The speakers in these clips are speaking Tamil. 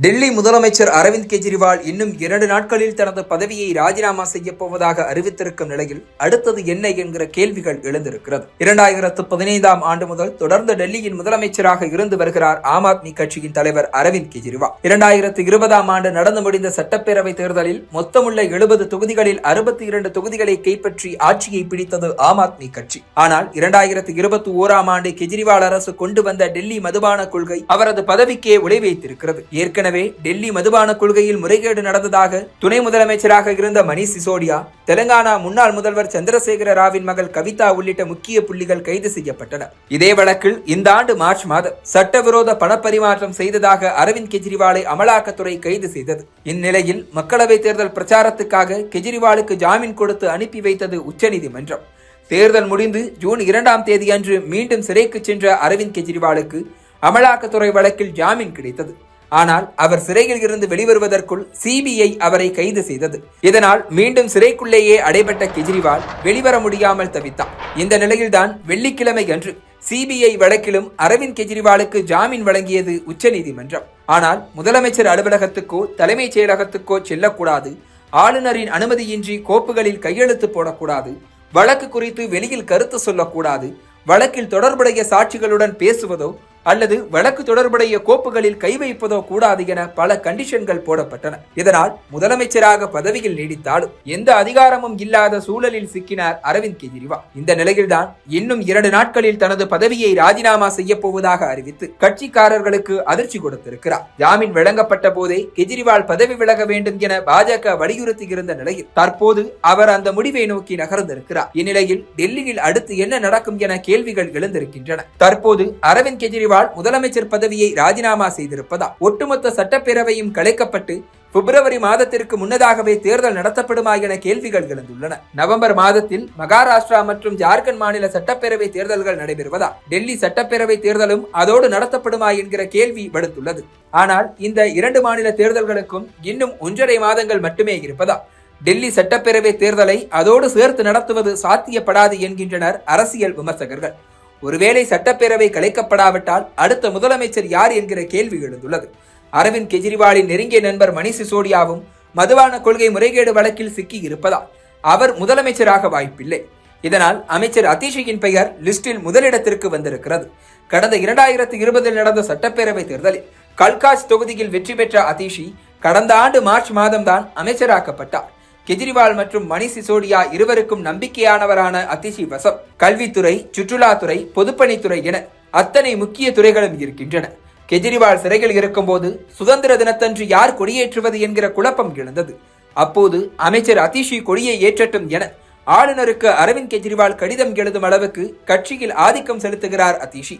டெல்லி முதலமைச்சர் அரவிந்த் கெஜ்ரிவால் இன்னும் இரண்டு நாட்களில் தனது பதவியை ராஜினாமா செய்யப்போவதாக அறிவித்திருக்கும் நிலையில் அடுத்தது என்ன என்கிற கேள்விகள் எழுந்திருக்கிறது. இரண்டாயிரத்து பதினைந்தாம் ஆண்டு முதல் தொடர்ந்து டெல்லியின் முதலமைச்சராக இருந்து வருகிறார் ஆம் ஆத்மி கட்சியின் தலைவர் அரவிந்த் கெஜ்ரிவால். இரண்டாயிரத்து இருபதாம் ஆண்டு நடந்து முடிந்த சட்டப்பேரவை தேர்தலில் மொத்தமுள்ள எழுபது தொகுதிகளில் அறுபத்தி இரண்டு தொகுதிகளை கைப்பற்றி ஆட்சியை பிடித்தது ஆம் ஆத்மி கட்சி. ஆனால் இரண்டாயிரத்து இருபத்தி ஓராம் ஆண்டு கெஜ்ரிவால் அரசு கொண்டு வந்த டெல்லி மதுபான கொள்கை அவரது பதவிக்கே விளைவைத்திருக்கிறது ஏற்கனவே டெல்லி மதுபான கொள்கையில் முறைகேடு நடந்ததாக துணை முதலமைச்சராக இருந்த மணீஷ் சிசோடியா தெலங்கானா முன்னாள் முதல்வர் சந்திரசேகர ராவின் மகள் கவிதா உள்ளிட்ட முக்கிய புள்ளிகள் கைது செய்யப்பட்டனர். இதே வழக்கில் இந்த ஆண்டு மார்ச் மாதம் சட்டவிரோத பணப்பரிமாற்றம் செய்ததாக அரவிந்த் கெஜ்ரிவாலை அமலாக்கத்துறை கைது செய்தது. இந்நிலையில் மக்களவைத் தேர்தல் பிரச்சாரத்துக்காக கெஜ்ரிவாலுக்கு ஜாமீன் கொடுத்து அனுப்பி வைத்தது உச்சநீதிமன்றம். தேர்தல் முடிந்து ஜூன் இரண்டாம் தேதியன்று மீண்டும் சிறைக்கு சென்ற அரவிந்த் கெஜ்ரிவாலுக்கு அமலாக்கத்துறை வழக்கில் ஜாமீன் கிடைத்தது. ஆனால் அவர் சிறையில் இருந்து வெளிவருவதற்குள் சிபிஐ அவரை கைது செய்தது. இதனால் மீண்டும் சிறைக்குள்ளேயே அடைபட்ட கெஜ்ரிவால் வெளிவர முடியாமல் தவித்தார் இந்த நிலையில்தான் வெள்ளிக்கிழமை அன்று சிபிஐ வழக்கிலும் அரவிந்த் கெஜ்ரிவாலுக்கு ஜாமீன் வழங்கியது உச்சநீதிமன்றம். ஆனால் முதலமைச்சர் அலுவலகத்துக்கோ தலைமைச் செயலகத்துக்கோ செல்லக்கூடாது. ஆளுநரின் அனுமதியின்றி கோப்புகளில் கையெழுத்து போடக்கூடாது. வழக்கு குறித்து வெளியில் கருத்து சொல்லக்கூடாது. வழக்கில் தொடர்புடைய சாட்சிகளுடன் பேசுவதோ அல்லது வழக்கு தொடர்புடைய கோப்புகளில் கை வைப்பதோ கூடாது என பல கண்டிஷன்கள் போடப்பட்டன. இதனால் முதலமைச்சராக பதவியில் நீடித்தாலும் எந்த அதிகாரமும் இல்லாத சூழலில் சிக்கினார் அரவிந்த் கெஜ்ரிவால். இந்த நிலையில்தான் இன்னும் இரண்டு நாட்களில் தனது பதவியை ராஜினாமா செய்ய போவதாக அறிவித்து கட்சிக்காரர்களுக்கு அதிர்ச்சி கொடுத்திருக்கிறார். ஜாமீன் வழங்கப்பட்ட போதே கெஜ்ரிவால் பதவி விலக வேண்டும் என பாஜக வலியுறுத்தி இருந்த நிலையில் தற்போது அவர் அந்த முடிவை நோக்கி நகர்ந்திருக்கிறார். இந்நிலையில் டெல்லியில் அடுத்து என்ன நடக்கும் என கேள்விகள் எழுந்திருக்கின்றன. தற்போது அரவிந்த் கெஜ்ரிவால் முதலமைச்சர் பதவியை ராஜினாமா செய்திருப்பதால் ஒட்டுமொத்த சட்டப்பேரவையும் கலைக்கப்பட்டு பிப்ரவரி மாதத்திற்கு முன்னதாகவே தேர்தல் நடத்தப்படுமா என கேள்விகள் எழுந்துள்ளன. நவம்பர் மாதத்தில் மகாராஷ்டிரா மற்றும் ஜார்க்கண்ட் மாநில சட்டப்பேரவை தேர்தல்கள் நடைபெறுவதால் டெல்லி சட்டப்பேரவை தேர்தலும் அதோடு நடத்தப்படுமா என்கிற கேள்வி வலுத்துள்ளது. ஆனால் இந்த இரண்டு மாநில தேர்தல்களுக்கும் இன்னும் ஒன்றரை மாதங்கள் மட்டுமே இருப்பதால் டெல்லி சட்டப்பேரவை தேர்தலை அதோடு சேர்த்து நடத்துவது சாத்தியப்படாது என்கின்றனர் அரசியல் விமர்சகர்கள். ஒருவேளை சட்டப்பேரவை கலைக்கப்படாவிட்டால் அடுத்த முதலமைச்சர் யார் என்கிற கேள்வி எழுந்துள்ளது. அரவிந்த் கெஜ்ரிவாலின் நெருங்கிய நண்பர் மணிஷ் சிசோடியாவும் மதுவான கொள்கை முறைகேடு வழக்கில் சிக்கி இருப்பதால் அவர் முதலமைச்சராக வாய்ப்பில்லை. இதனால் அமைச்சர் அதிஷியின் பெயர் லிஸ்டில் முதலிடத்திற்கு வந்திருக்கிறது. கடந்த இரண்டாயிரத்து இருபதில் நடந்த சட்டப்பேரவை தேர்தலில் கல்காஜ் தொகுதியில் வெற்றி பெற்ற அதிஷி கடந்த ஆண்டு மார்ச் மாதம்தான் அமைச்சராக்கப்பட்டார். கெஜ்ரிவால் மற்றும் மணி சிசோடியா இருவருக்கும் நம்பிக்கையானவரான அதிஷி வசப் கல்வித்துறை சுற்றுலாத்துறை பொதுப்பணித்துறை என அத்தனை முக்கிய துறைகளும் இருக்கின்றன. கெஜ்ரிவால் சிறையில் இருக்கும்போது சுதந்திர தினத்தன்று யார் கொடியேற்றுவது என்கிற குழப்பம் எழுந்தது. அப்போது அமைச்சர் அதிஷி கொடியை ஏற்றட்டும் என ஆளுநருக்கு அரவிந்த் கெஜ்ரிவால் கடிதம் எழுதும் அளவுக்கு கட்சியில் ஆதிக்கம் செலுத்துகிறார் அதிஷி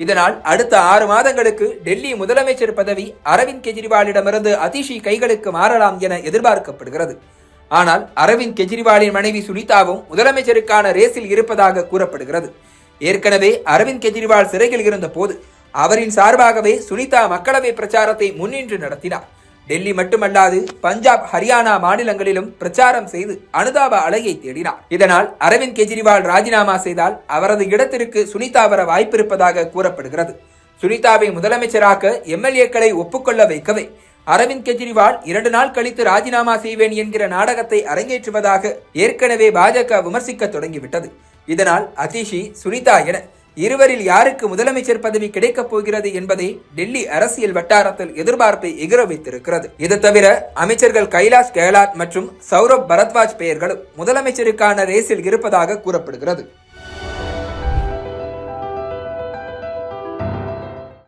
இதனால் அடுத்த ஆறு மாதங்களுக்கு டெல்லி முதலமைச்சர் பதவி அரவிந்த் கெஜ்ரிவாலிடமிருந்து அதிஷி கைகளுக்கு மாறலாம் என எதிர்பார்க்கப்படுகிறது. ஆனால் அரவிந்த் கெஜ்ரிவாலின் மனைவி சுனிதாவும் முதலமைச்சருக்கான ரேஸில் இருப்பதாக கூறப்படுகிறது. ஏற்கனவே அரவிந்த் கெஜ்ரிவால் சிறையில் இருந்த போது அவரின் சார்பாகவே சுனிதா மக்களவை பிரச்சாரத்தை முன்னின்று நடத்தினார். டெல்லி மட்டுமல்லாது பஞ்சாப் ஹரியானா மாநிலங்களிலும் பிரச்சாரம் செய்து அனுதாப அலையை தேடினார். இதனால் அரவிந்த் கெஜ்ரிவால் ராஜினாமா செய்தால் அவரது இடத்திற்கு சுனிதா வர வாய்ப்பிருப்பதாக கூறப்படுகிறது. சுனிதாவை முதலமைச்சராக்க எம்எல்ஏக்களை ஒப்புக்கொள்ள வைக்கவே அரவிந்த் கெஜ்ரிவால் இரண்டு நாள் கழித்து ராஜினாமா செய்வேன் என்கிற நாடகத்தை அரங்கேற்றுவதாக ஏற்கனவே பாஜக விமர்சிக்க தொடங்கிவிட்டது. இதனால் அதிஷி சுனிதா என இருவரில் யாருக்கு முதலமைச்சர் பதவி கிடைக்கப் போகிறது என்பதை டெல்லி அரசியல் வட்டாரத்தில் எதிர்பார்ப்பை எகிர வைத்திருக்கிறது. இது தவிர அமைச்சர்கள் கைலாஷ் கெஹ்லாட் மற்றும் சௌரப் பரத்வாஜ் பெயர்களும் முதலமைச்சருக்கான ரேஸில் இருப்பதாக கூறப்படுகிறது.